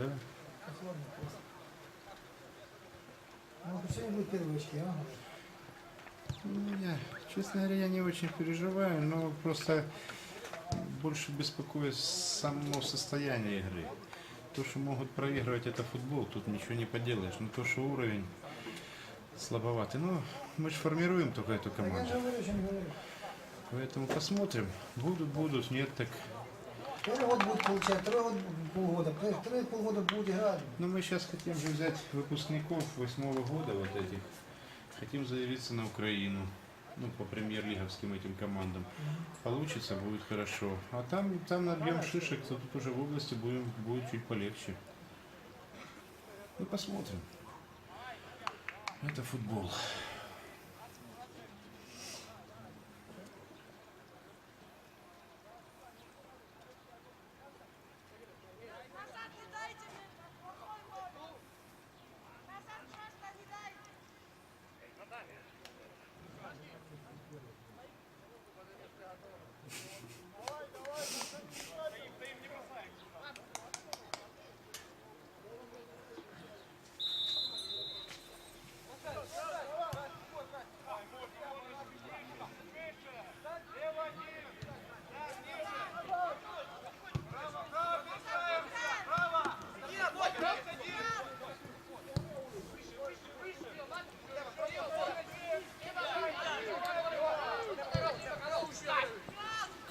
Да? Ну, а? Ну, я, честно говоря, я не очень переживаю, но просто больше беспокоит само состояние игры. То, что могут проигрывать, это футбол, тут ничего не поделаешь. Но то, что уровень слабоватый. Ну, мы же формируем только эту команду. Поэтому посмотрим. Будут, будут, нет, так. Первый год будет получать, второй год полгода, второй второй полгода будет играть. Но мы сейчас хотим же взять выпускников восьмого года вот этих. Хотим заявиться на Украину. Ну, по премьер-лиговским этим командам. Получится, будет хорошо. А там, там набьем шишек, то тут уже в области будем, будет чуть полегче. Ну, посмотрим. Это футбол.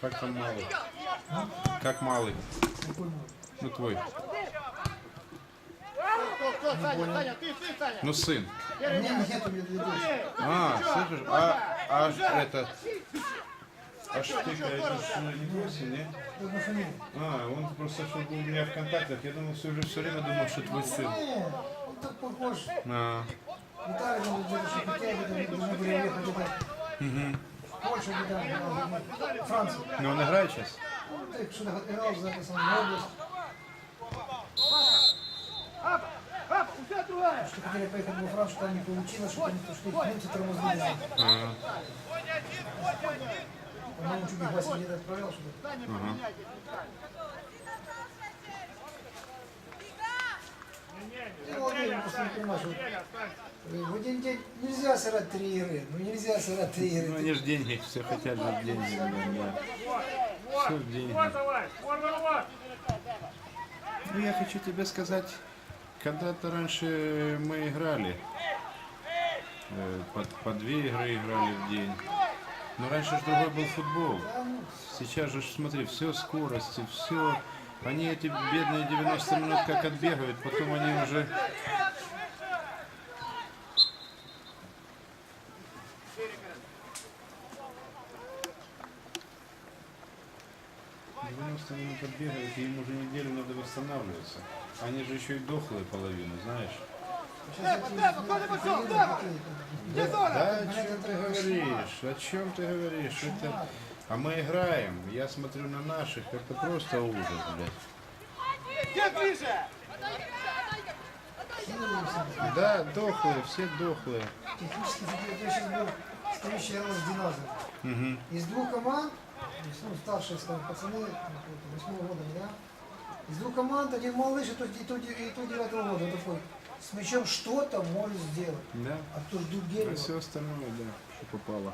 Как там малый? Как малый? Ну, твой. Ты, ты. Ну, сын. А, слышишь, а, а это... А это ж не бросил, не? Это на фамилию. А, он просто, что был у меня в контактах, я думал, все, уже все время думал, что твой сын. Он так похож. А, В Где-то. Польша где-то, ну, Франция. ну он играет сейчас? Ну, ты что-то играл за это самое область. Что хотели поехать во Францию, там не получилось, что, там, что немцы тормознули. А, По-моему, чуть не Вася где-то отправлял что-то. В один день нельзя сыграть три игры, ну нельзя сыграть три игры. ну они же деньги, все хотят же деньги. Да. Все деньги. Ну я хочу тебе сказать, когда-то раньше мы играли, э, по, по две игры играли в день. Но раньше же другой был футбол. Сейчас же, смотри, все скорости, все. Они эти бедные 90 минут как отбегают, потом они уже... «90 минут отбегают, и им уже неделю надо восстанавливаться. Они же еще и дохлые половину, знаешь? Сейчас какие-то. Да, о чем ты говоришь? О чем ты говоришь? Это... А мы играем. Я смотрю на наших, это просто ужас, блядь. Где ближе? Да, дохлые, все дохлые. Технически я сейчас был следующий раз динозавр. Из двух команд, ну, старшие, скажем, пацаны, восьмого года, да? Из двух команд один малыш и тот, и тот, и тот девятого года. Такой, с мячом что-то может сделать. Да. А то ждут А дерево. все остальное, да, что попало.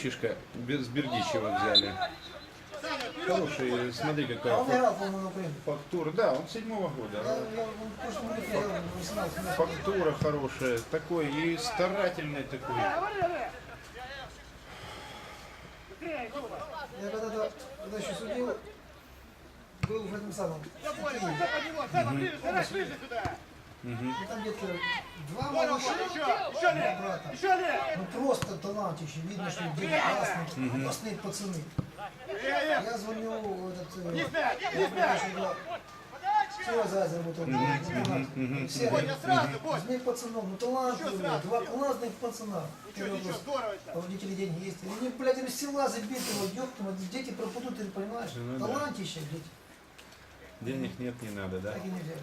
Мальчишка без Бердичева взяли. Хороший, смотри, А какая он фак- играл, по-моему, на Украине. фактура. Да, он седьмого года. я в прошлом году приехал, 18 лет. Фактура хорошая, такой и старательный такой. Я когда-то, когда еще судил, был в этом самом. Я И там где-то два малыша, понял. Еще, еще лет. брата. Еще лет. Ну просто талантище, видно, что дети классные, классные пацаны. Я звоню в этот... э, Не смей, не смей. Все за работал. Все, Бодя, сразу, Бодя. Возьми пацанов, ну талантливые, два классных пацана. А у родителей деньги есть. Они, блядь, им села забитого, ёптама, дети пропадут, ты понимаешь? Ну да. Талантище, дети. Денег нет, не надо, да? Так и не взяли.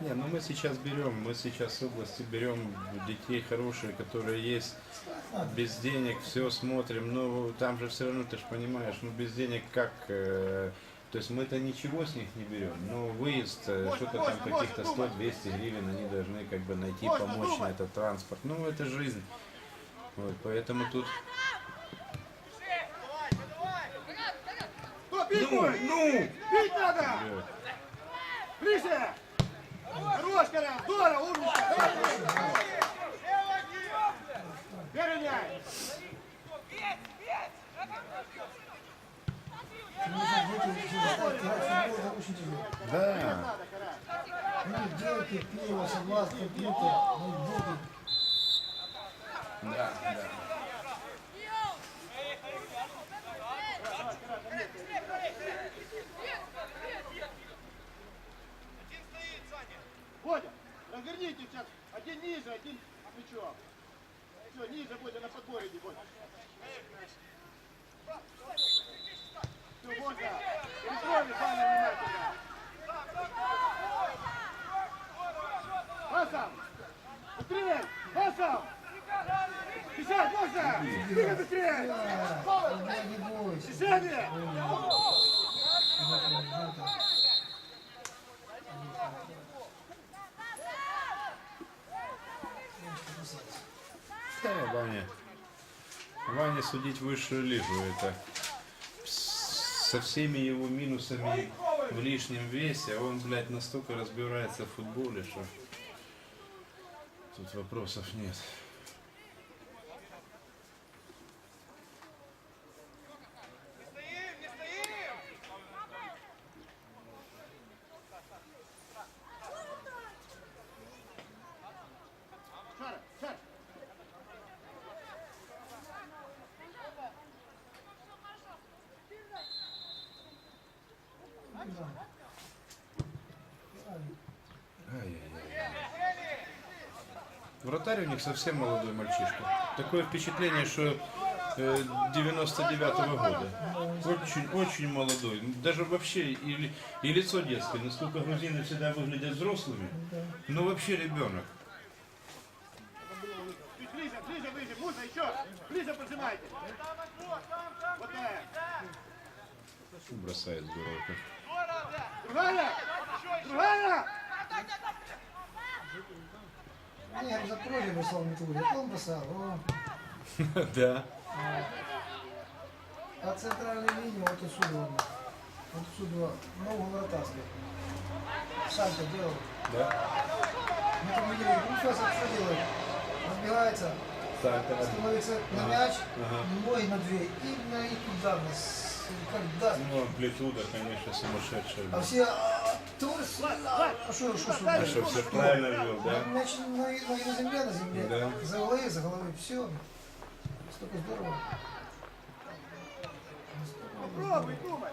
Не, ну мы сейчас берем, мы сейчас с области берем детей хорошие, которые есть, без денег, все смотрим, но там же все равно, ты же понимаешь, ну без денег как, э, то есть мы-то ничего с них не берем, но выезд, э, что-то там каких-то можно 100-200 гривен они должны как бы найти, Можно помочь на думать. этот транспорт, ну это жизнь, вот, поэтому тут, ну, ну, Бить надо! Ближе! Хорош, Карен, здорово, умница! Переняй! Потому что дети заставить играть в футбол, это очень тяжело. да, Надо, Карен. У них девки, пиво, соглас, компьютер, ноутбуки. да, да. Бодя, разверните сейчас. Один ниже, один плечом. Все, ниже, Бодя, на подборе иди, Бодя. Все, Бодя. Перестроили, Саня, внимательно. Пасом! Быстрее! Пасом! Бежать можно! Двигай быстрее! Ваня. Ваня судить высшую лигу, это со всеми его минусами в лишнем весе, а он, блядь, настолько разбирается в футболе, что тут вопросов нет. Вратарь у них совсем молодой мальчишка. Такое впечатление, что э, 99-го года. Очень, очень молодой. Даже вообще и, и лицо детское. Насколько грузины всегда выглядят взрослыми. Но вообще ребенок. Ближе, ближе, ближе, можно еще! Ближе поджимайте! Вот бросает здорово. Другая! Другая! Не, я за прозе бросал я он бросал. Да. А центральной линии вот отсюда, вот, вот отсюда, ногу вратарская. Шаг-то делал. Да. Мы там видели, ну сейчас что делает? Разбегается, Так, так. становится на мяч, Ага. ноги на две, и на и туда, как даст. Ну, амплитуда, конечно, сумасшедшая. А все, а, а что, что, что, А что, все правильно вел, да? Мяч на, ноги на земле, на земле, Да. за головой, за головой, все. Столько здорово. Попробуй, думай!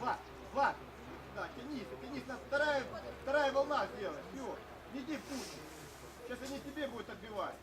Влад, Влад! Да, тянись, тянись, нас вторая, вторая волна сделай. Все, не иди в путь. Сейчас они тебе будут отбивать.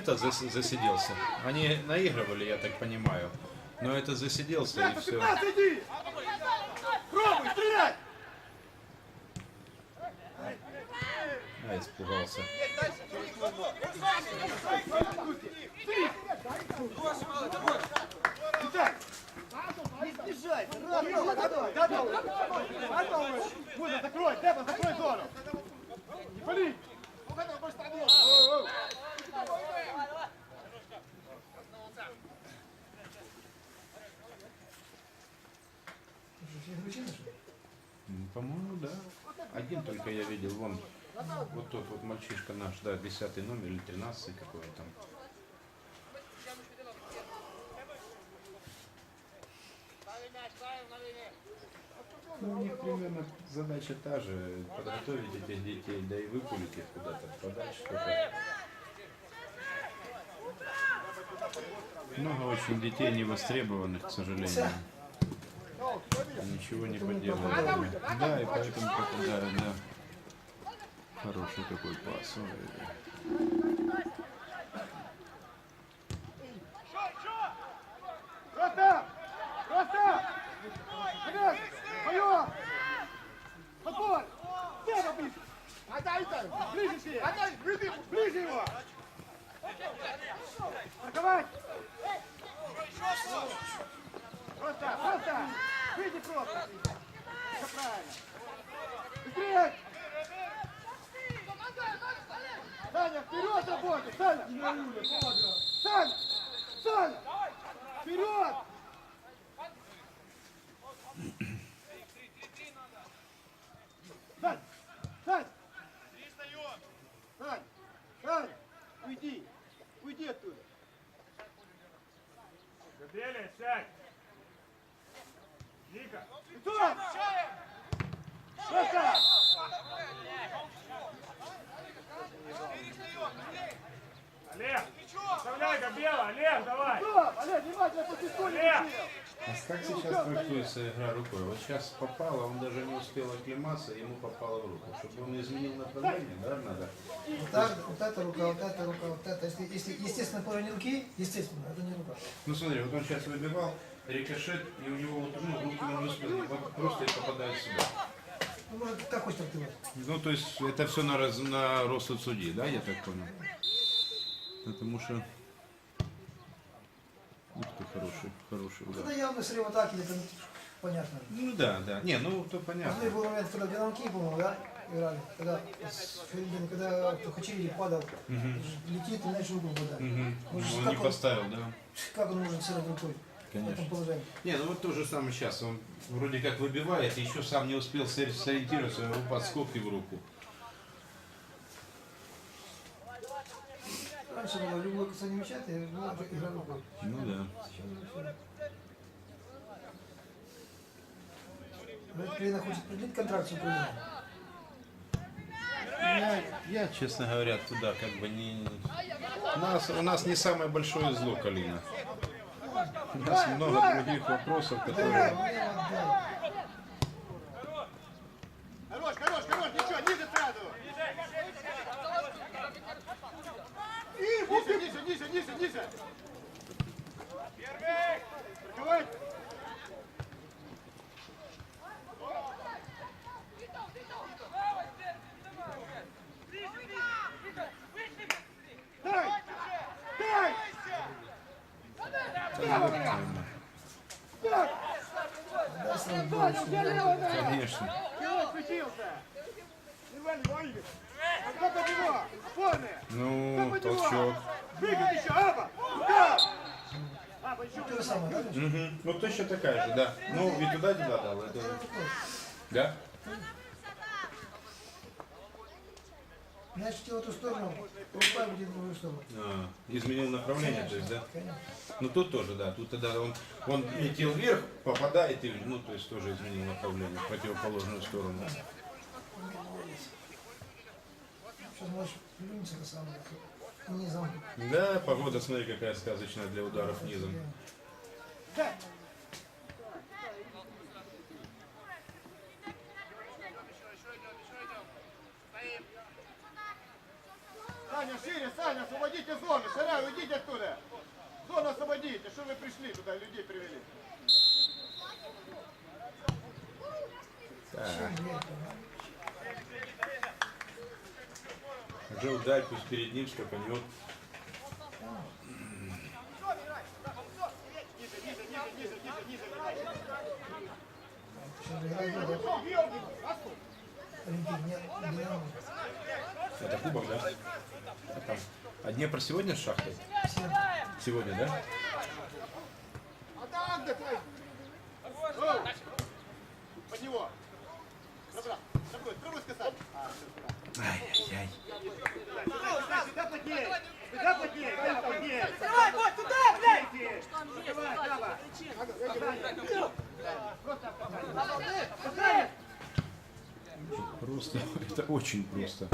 Это зас- засиделся. Они наигрывали, я так понимаю. Но это засиделся и 15, все. 15, иди! Пробуй, стреляй! А, испугался. По-моему, да. Один только я видел, вон, вот тот вот мальчишка наш, да, 10 номер или 13 какой там. Ну, у них примерно задача та же, подготовить этих детей, да и выпулить их куда-то подальше. только. Много очень детей не востребованных, к сожалению. Ничего не поделаешь. Да, и поэтому попадают, да. Хороший такой пас. Ой. Просто! Просто! Вперед! Вперед! Подбор! Деда ближе! Отдай, отдай! Ближе себе! Отдай! Ближе, ближе его! Атаковать! Просто! Просто! Выйди просто! Все правильно! Быстрее! Саня, вперед работай! Саня! Саня! Саня! Вперед! Сань! Сань! Сань! Сань! Уйди! Уйди оттуда! Gabriele, сядь! Ника! Лицом! Просто! Олег! Оставляй Габела! Олег, давай! Лицом! Олег, внимательно по пистолю Олег! А как сейчас трактуется игра рукой? Вот сейчас попало, он даже не успел оклематься, ему попало в руку. Чтобы он изменил направление, да, надо? Вот, так, вот эта рука, вот эта рука, вот эта. Если, если естественно положение руки, естественно, это не рука. Ну смотри, вот он сейчас выбивал, рикошет, и у него вот, ну, руки он не успел, вот просто и попадает сюда. Ну, может, как хочешь трактовать. Ну, то есть это все на, раз, на розсуд судьи, да, я так понял? Потому что... Ух ты, хороший, хороший Это удар. явно срыв атаки, это понятно. Ну да, да. Не, ну то понятно. был момент, когда в Динамо Киев, по-моему, да, играли, когда с Феридин, когда Тухачевили падал, летит и мяч в руку попадает. Мгм. Ну, Он как не он- поставил, да. Как он может сыграть рукой Конечно. Не, ну вот то же самое сейчас. Он вроде как выбивает, еще сам не успел сори- сориентироваться, его подскок и в руку. Раньше было любое касание мяча, ты была игра рукой. Ну да. Украина хочет продлить контракт с Украиной. Я, я, честно говоря, туда как бы не... У нас, у нас не самое большое зло, Калина. У нас много других вопросов, которые... Хорош, хорош, хорош, ничего, ниже сразу! Ниже, ниже, ниже, ниже, ниже! Давай! Дай! Дай! Так! Да, сразу было, Саня, что у тебя левая нога! Конечно. Чего Ну, толчок. Прыгай еще, Аба! Угу. Ну, точно такая же, да. Ну, и туда, и туда дал. Это... Да? Летел в ту сторону, рука будет в другую сторону. А, изменил направление, то есть, да? Конечно. Ну, тут тоже, да. Тут тогда он, он летел вверх, попадает, и, ну, то есть тоже изменил направление в противоположную сторону. Сейчас можешь плюнуться это самое. Низом. Да, погода, смотри, какая сказочная для ударов низом. Саня, шире, Саня, освободите зону. Шарай, уйдите оттуда. Зону освободите. Что вы пришли туда, людей привели? Так. Джо дай, пусть перед ним скаканет. Это кубок, да? А там. А Днепр сегодня с шахтой? Сегодня, да? Под него. Забрал. Закрой, пробуй сказать. Ай-яй-яй. Просто, это очень просто.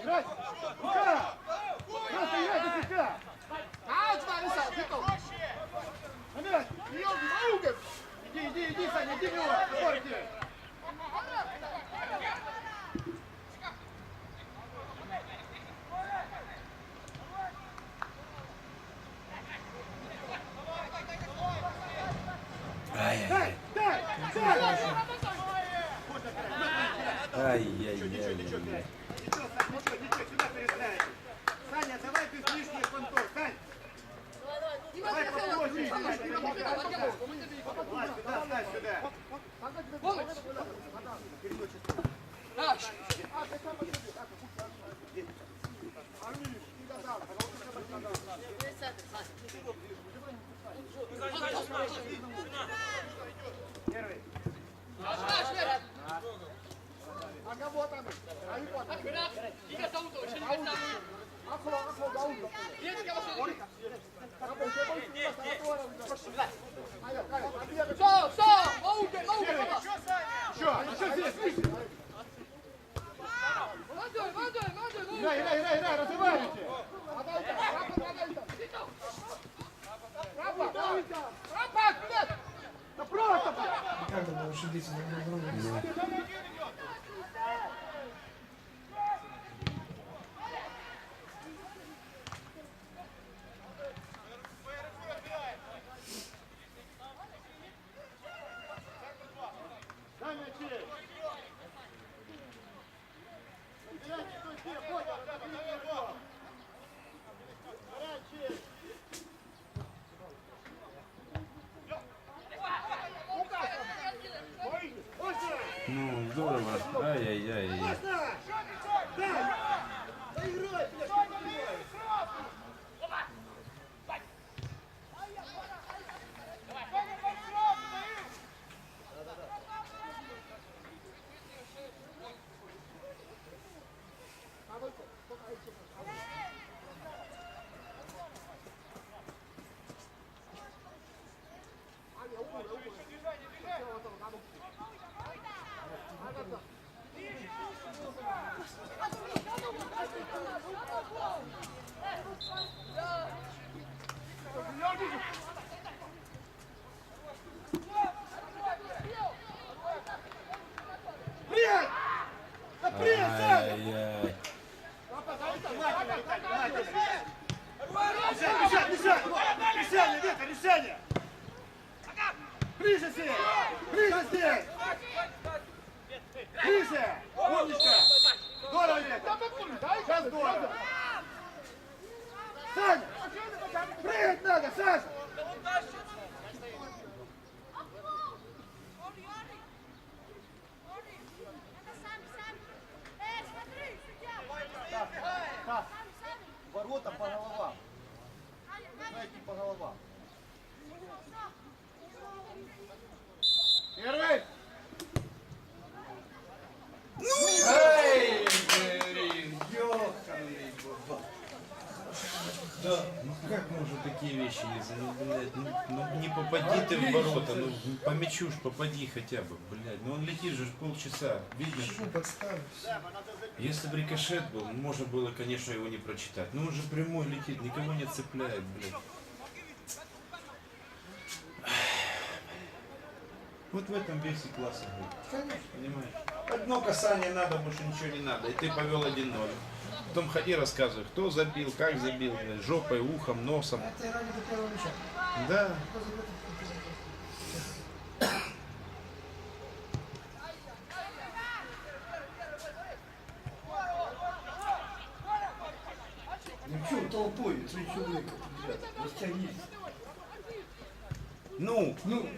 Играть. Рука. Просто играй до конца. А, два, Лиса, готов. Момент. Прием, аугер. Иди, иди, иди, Саня, иди в него. Егор, иди. Ай-яй-яй. Дай, дай, дай. Ай-яй-яй-яй. Ничего, Саня, ничего, ничего, сюда переставить. Саня, давай без лишних понтов, Сань. Давай попроще. Давай, сюда, ставь сюда. Первый. Еще, еще здесь, слышишь? Играй, играй, играй, играй, разговаривайте. Да просто, блядь. Как тогда ошибиться друг на друга? Ворота по головам. Знаете, по головам. Первый! Ай, Да, ну как можно такие вещи не Ну, блядь, ну, ну не попади ты в ворота, ну по мячу ж попади хотя бы, блядь. Ну он летит же полчаса, видно. Шу подставить. Если бы рикошет был, ну, можно было, конечно, его не прочитать. Но он же прямой летит, никого не цепляет, блядь. Вот в этом весь и класс игры. Конечно. Понимаешь? Одно касание надо, больше ничего не надо. И ты повел 1-0. Потом ходи рассказывай, кто забил, как забил, жопой, ухом, носом. Да. Ну что, толпой, три человека, ребята, растянись. Ну, ну,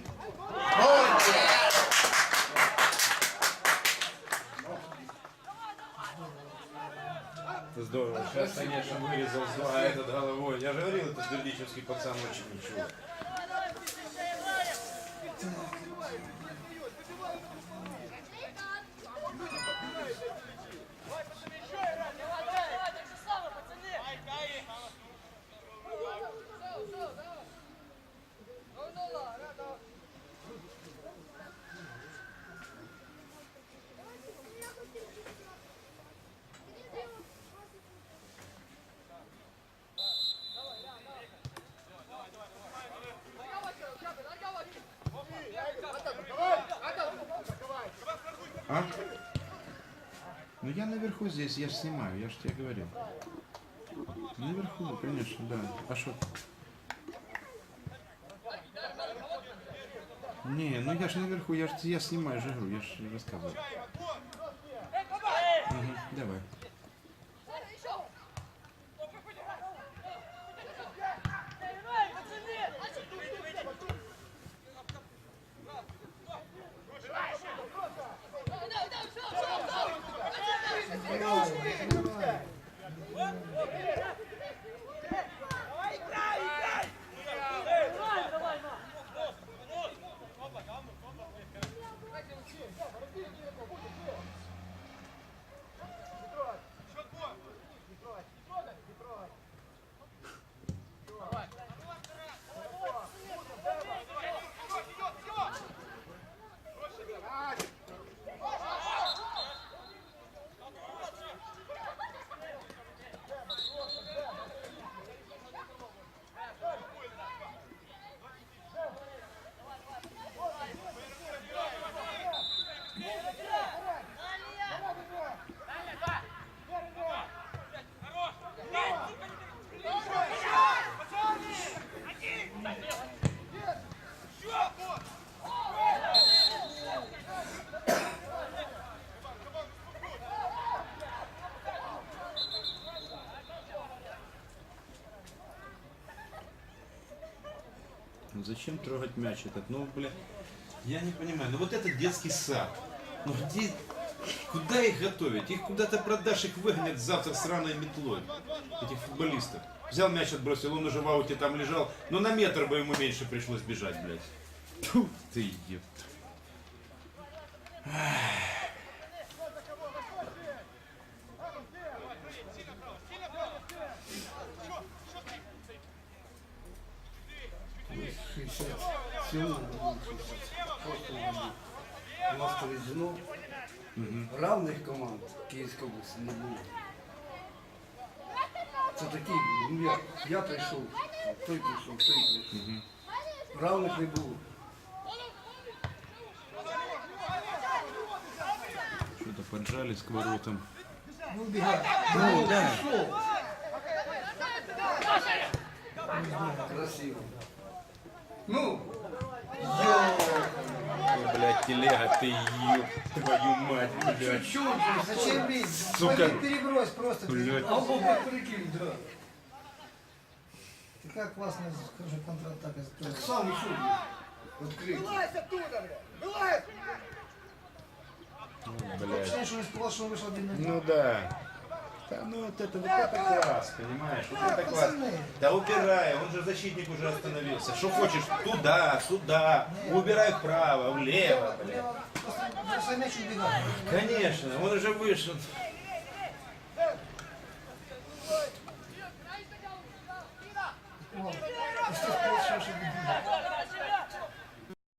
konuşuyor. Наверху здесь, я же снимаю, я же тебе говорил. Наверху, конечно, да. А что? Не, ну я же наверху, я же я снимаю же игру, я же рассказывал. Мгм, давай. Ну зачем трогать мяч этот? Ну, бля, я не понимаю. Ну вот это детский сад. Ну где, куда их готовить? Их куда-то продашь, их выгонят завтра с раной метлой. Этих футболистов. Взял мяч, отбросил, он уже в ауте там лежал. Но на метр бы ему меньше пришлось бежать, блядь. Тьфу ты, ёпта. Всього у нас проведено равних команд Київської області не було. Це такі, ну як, я прийшов, той прийшов, той прийшов. Равних не було. Что-то поджались к воротам. Ну, убегай. Ну, да. Красиво. Ну, Ой, блядь, телега, ты ёб твою мать, блядь. чуть-чуть, Зачем бить? Сука. Перебрось просто. Блядь. а вот прикинь, да. Ты как классно, скажи, контратака сделала. Сам шут відкрив. Вылазь оттуда, бля! Вылазь! Блядь. Точнее, что он что он вышел один. Ну да. Ну вот это, вот это класс, понимаешь? Вот это класс. Да убирай, он же защитник уже остановился. Что хочешь, туда, сюда, убирай вправо, влево, блядь. Конечно, он уже вышел. Well.